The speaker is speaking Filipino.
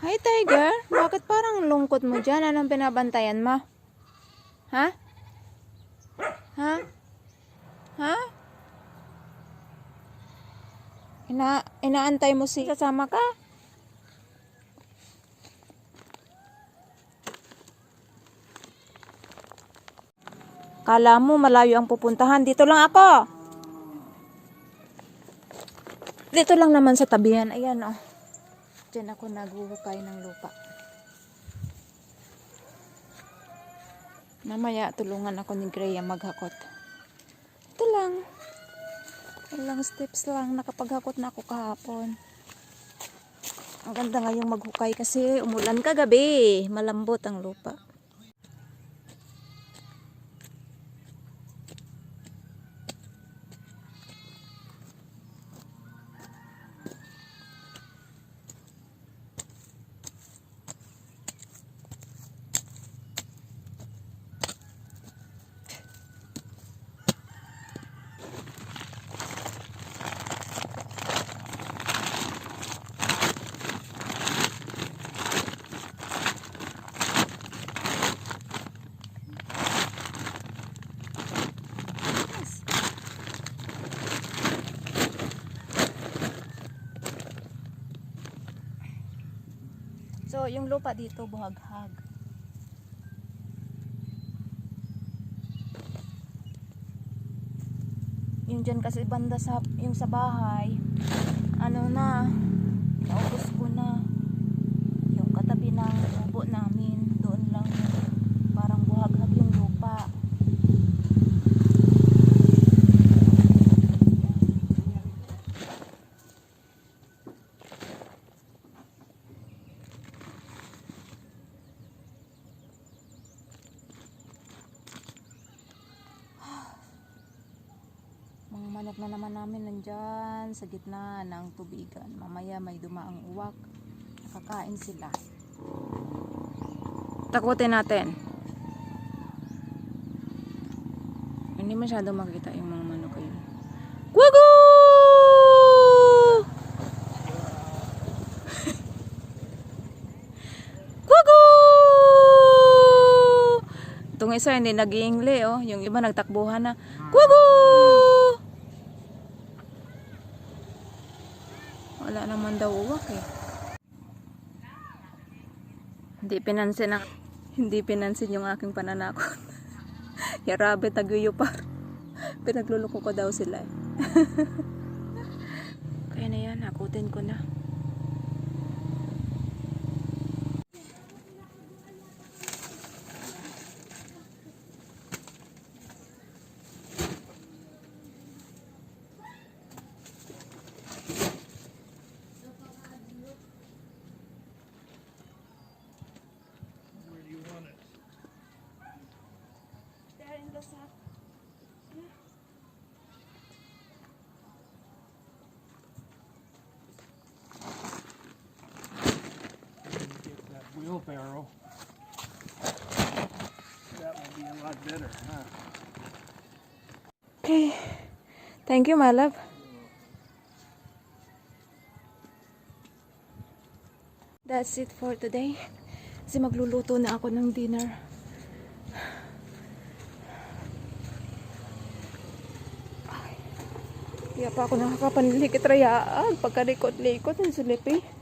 Hi, Tiger. Bakit parang lungkot mo dyan? Anong binabantayan mo? Ha? Ha? Ha? Ina inaantay mo si kasama ka? Kala mo malayo ang pupuntahan. Dito lang ako. Dito lang naman sa tabihan. Ayan, oh. Diyan ako naghuhukay ng lupa. Mamaya tulungan ako ni Greya maghakot. Ito lang. Ilang steps lang. Nakapaghakot na ako kahapon. Ang ganda ngayong maghukay kasi umulan kagabi. Malambot ang lupa. So, yung lupa dito buhaghag. Yung dyan kasi banda sa, yung sa bahay, ano na, naubos ko na. Yung katabi ng ubo namin, doon lang parang buhaghag yung lupa. Mga manok na naman namin nandyan sa gitna ng tubigan. Mamaya may dumaang uwak. Nakakain sila. Takutin natin. Hindi masyado makita yung mga manok kayo. Wago! Wago! Itong isa hindi nag-iingle oh. Yung iba nagtakbuhan na. Wago! Wala naman daw uwak eh. Hindi pinansin ang hindi pinansin yung aking pananakot. Yarabe taguyo pa. Pinagluloko ko daw sila eh. Kaya na yan, nakutin ko na. Wheelbarrow. That will be a lot better, huh? Okay. Thank you, my love. That's it for today. Kasi magluluto na ako ng dinner. Ay. Kaya pa ako nakakapanlikit rayaan. Pagkarikot-likot, ang silipi.